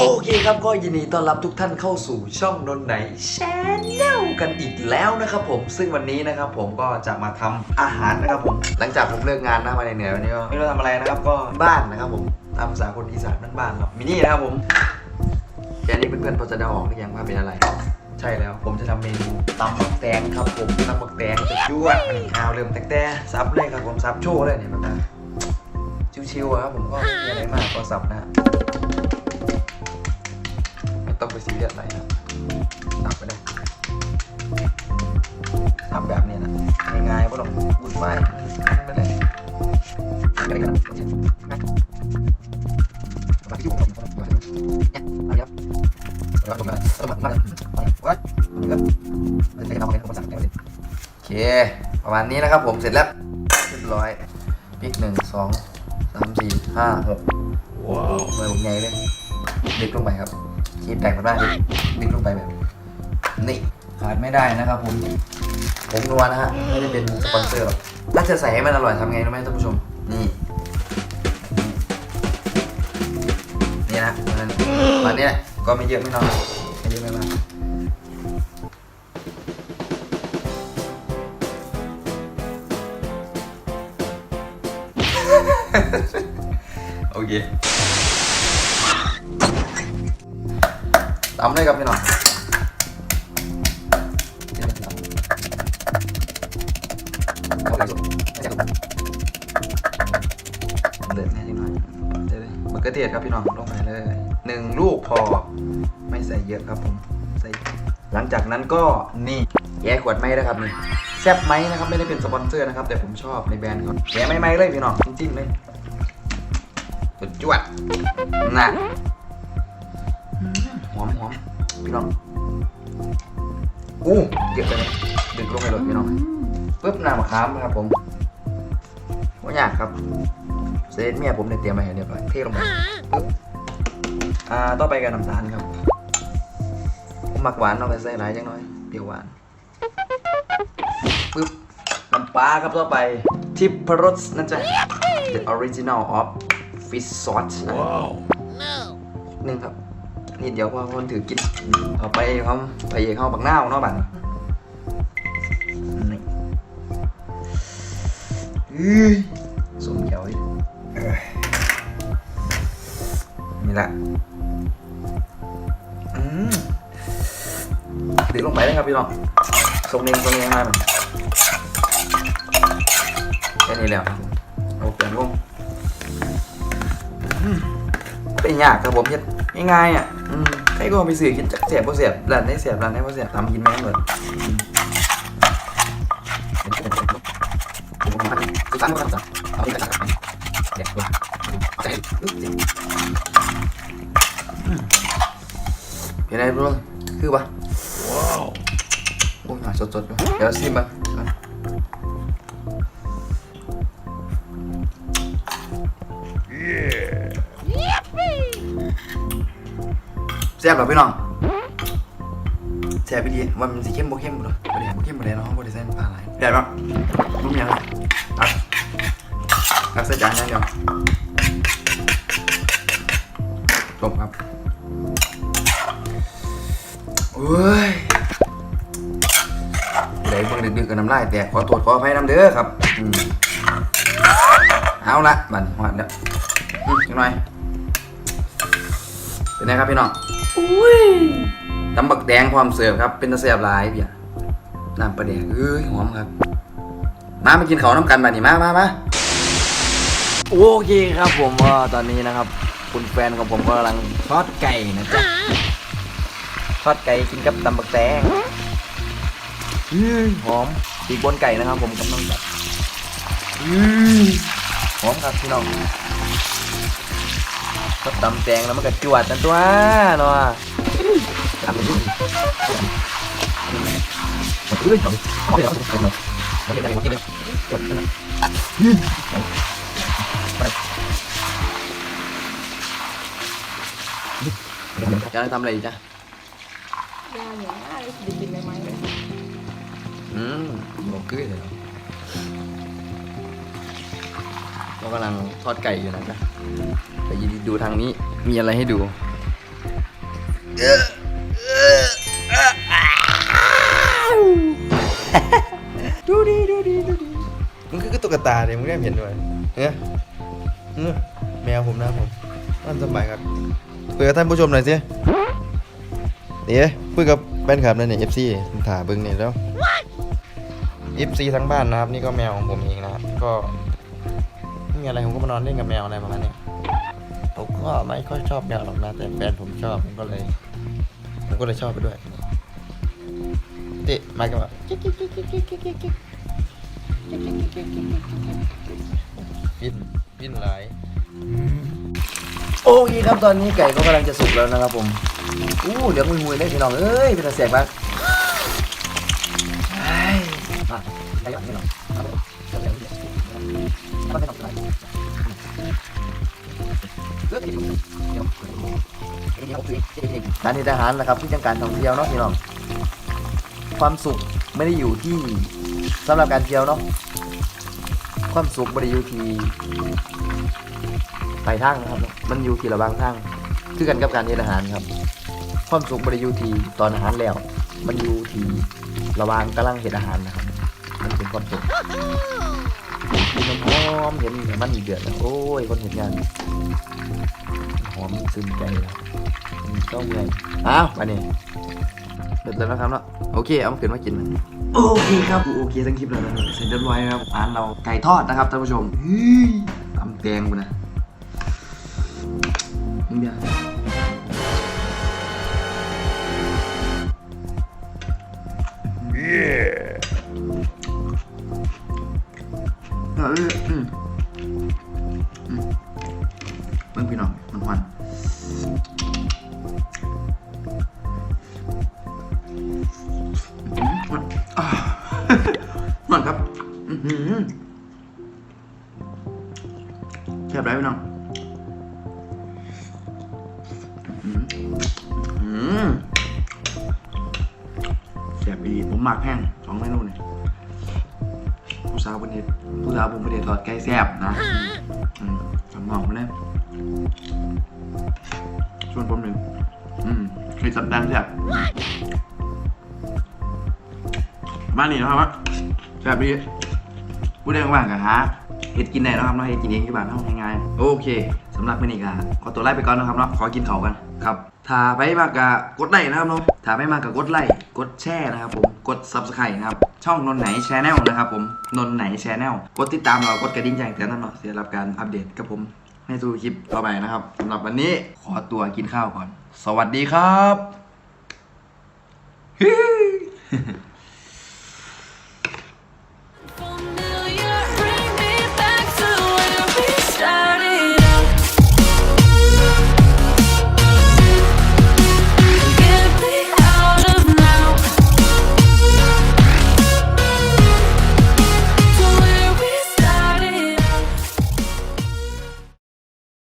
โอเคครับก็ยินดีต้อนรับทุกท่านเข้าสู่ช่องนนไหนแชนแนลกันอีกแล้วนะครับผมซึ่งวันนี้นะครับผมก็จะมาทำอาหารนะครับผมหลังจากผมเลิกงานนะมาเหนื่อยวันนี้ก็ไม่รู้ทำอะไรนะครับก็บ้านนะครับผมตามภาษาคนอีสานบ้านๆครับมินี่นะครับผมแค่นี้เพื่อนๆพอจะเดาออกหรือยังว่าเป็นอะไรใช่แล้วผมจะทำเมนูตำบักแตงครับผมตำบักแตงจะยั่วอันนี้เอาเริ่มแต่แต่ซับเลยครับผมซับโชว์เลยเนี่ยแบบนั้นชิวๆครับผมก็ไม่มีอะไรมากก็ซับนะ ซีเรียสอะไรนะตับไปเลยทำแบบนี้นะง่ายๆเพราะเราวุ่นวายไม่ได้ไม่ได้กันนะมาที่ยุ่งกับผมเนี่ยมาครับแล้วก็มาแล้วมามาวัดนี่ก็ไม่ใช่น้องเล่นผมสั่งแล้วเลยโอเค ประมาณนี้นะครับผมเสร็จแล้วเรียบร้อยพริกหนึ่งสองสามสี่ห้าหกว้าวทำไมผมใหญ่เลยเด็กลงไปครับ คีบแตกมันได้ดิดึงลงไปแบบนี่ขาดไม่ได้นะครับผมผมนัวนะฮะไม่ได้เป็นสปอนเซอร์หรอกถ้าจะใส่ให้มันอร่อยทำไงรู้ไหมท่านผู้ชม นี่ นี่นะมันมันเนี้ก็ไม่เยอะไม่น้อยไม่เยอะไม่มากโอเค ตำเลยครับพี่น้องเดือดแน่นิดหน่อยเดี๋ยวเลยมะเขือเทศครับพี่น้องลงไปเลยหนึ่งลูกพอไม่ใส่เยอะครับผมใส่หลังจากนั้นก็นี่แย่ขวดไม้นะครับนี่แซ่บไหมนะครับไม่ได้เป็นสปอนเซอร์นะครับ แต่ผมชอบในแบรนด์เขาแย่ไม่ไม่เลยพี่น้องจิ้มเลยสุดจวดน่ะหอมหอม พี่น้องอู้เยอะไปเลยดึกลงไปเลยพี่น้องปึ๊บน้ำมะขามนะครับผมว่ายากครับเซตเมียผมเนี่ยเตรียมมาให้เรียบร้อยเทลงไปปึ๊บอ่าต่อไปกับน้ำตาลครับผมหมักหวานเอาไปใส่หลายจังน้อยเปรี้ยวหวานปึ๊บน้ำปลาครับต่อไปทิพรสนะจ๊ะ the original of fish sauce นะหนึ่งครับ นิดเดี๋ยวพอคนถือกินเอาไปเขาไปเอกเขาบักหน้าเนาะบัตรนี่อื้อสมเขียวดิเอ้ยนี่แหละอืมเด็กลงไปเลยครับพี่น้องทรงเนียงทรงเนียงมามันแค่นี้แล้วครับผมเอเปลี่ยนวงเป็นยากครับผมเฮ็ดง่ายๆอะ รก็เอาไปสื่อกินจักเสียบบ่เสียบร้านได้เสียบร้านได้บ่เสียบทำกินแม่งเลยอืมผมทำให้คือตั้งก็ทำจ้ะเอาที่กระดาษเด็กด้วยใจอึ๊บอืมเป็นไงบรคือปะว้าวโอ้ยมาสดๆอยู่เดี๋ยวซิมบ้าง แซ่บเหรอพี่น้องแซ่บไปดีว่ามันสิเข้มบ่เข้มบ่หรอบ่ได้บ่เข้มบ่ได้เนาะบ่ได้ใส่น้ำปลาหลายได้ปะนุ่มยังเลยตักตักใส่จานอย่างเดียวจบครับเว้ยไหนเบิ่งดึกๆกับน้ำลายแตกขอตรวจขออภัยน้ำเด้อครับอืมเอาละบัดนหอดแล้วอืมอีกหน่อยเป็นไงครับพี่น้อง อุ้ยตำบักแดงความเสิร์ฟครับ เป็นตะเสียบหลายพี่อะน้ำปลาแดงเอ้ยหอมครับ มามากินเขาวน้ำกันบัดนี้มามามาโอเคครับผมก็ตอนนี้นะครับ คุณแฟนของผมก็กำลังทอดไก่นะจ๊ะทอดไก่กินกับตำบักแดงเฮ้ยหอมปีกบนไก่นะครับ ผมกำลังแบบเฮ้ยหอมครับพี่น้อง ก็ตำแตงแล้วมันก็จวดนั่นตัวเนาะตำไปดิเฮ้ยเอาไปเอาไปเอาเอาไปเอาไปจะทำอะไรอีกจ๊ะยาอย่างง่ายดิกินใหม่ๆเลยอืมบอกคือเลยเรากำลังทอดไก่อยู่นะจ๊ะ ไปดูทางนี้มีอะไรให้ดูดูดีดูดีดูดีมันคือตุ๊กตาเลยมึงได้เห็นด้วยเนี่ยเนี่ยแมวผมนะผมมันสบายครับคุยกับท่านผู้ชมหน่อยสิเดี๋ยวคุยกับแฟนคลับนั่นเนี่ย FC ผมถ่าบิ้งนี่แล้ว FC ทั้งบ้านนะครับ นี่ก็แมวของผมเองนะครับก็ไม่มีอะไรผมก็มานอนเล่นกับแมวอะไรประมาณนี้ ผมก็ไม่ค่อยชอบแมวหรอกนะแต่แฟนผมชอบผมก็เลย ผมก็เลยชอบไปด้วยติมากันว่าวินวินหลายโอเคครับตอนนี้ไก่ก็กำลังจะสุกแล้วนะครับผมอู้เดี๋ยวมือมวยได้พี่น้องเอ้ยเป็นตาแสบบ้างไอ้ได้หลังไม่หรอกเอาเลยเอาเลยเอาเล ยเอาเลยเลือกผิดคนเดี๋ยวร้านนี้ทหารนะครับที่จังการท่องเที่ยวเนาะพี่น้องความสุขไม่ได้อยู่ที่สำหรับการเที่ยวเนาะความสุขบริยูทีปลายทางนะครับ มันอยู่ที่ระหวางทางคือกันกับการเฮ็ดอาหารครับ ความสุขบริยูทีตอนอาหารแล้ว มันอยู่ที่ระหวางกำลังเฮ็ดอาหารนะครับ มันเป็นความสุขกินน้ำหอมเห็นมันอีเดือดแล้วโอ้ยคนเห็นงาน หอมซึมใจแล้วอืมต้องไงอ้าวมาเนี่ยเด็ดแล้วนะครับเนาะโอเคเอามาขึ้นมากินมันโอเคครับโอเคทั้งคลิปแล้วนะครับเสร็จเรียบร้อยนะครับร้านเราไก่ทอดนะครับท่านผู้ชมเฮ้ยตำแตงกูนะนี่เดียวเอ แคบไรพี่น้องอื้อหืออืมแสบดีผมหมักแห้งสองเมนูนี่ผู้สาวประเทศผู้สาวผมประเทศทอดไก่แซ่บนะอืมสมองมเลยชวนผมหนึ่งอืมเคยจัดดังแซ่บบ้านนี้นะครับว่บบี พูดได้ว่างกันฮะเฮ็ดกินได้นะครับเนาะเฮ็ดกินเองที่บ้านเท่าง่ายๆโอเคสำหรับมื้อนี้ก็ขอตัวไล่ไปก่อนนะครับเนาะขอกินเขากันครับถ้าไปมากก็กดไลค์นะครับเนาะถ้าไม่มากก็กดไลค์กดแชร์นะครับผมกด subscribe นะครับช่องนนไหนแชนแนลนะครับผมนนไหนแชนแนลกดติดตามเรากดกระดิ่งแจ้งเตือนนั่นเนาะเสียรับการอัปเดตกับผมในสู่คลิปต่อไปนะครับสำหรับวันนี้ขอตัวกินข้าวก่อน สวัสดีครับ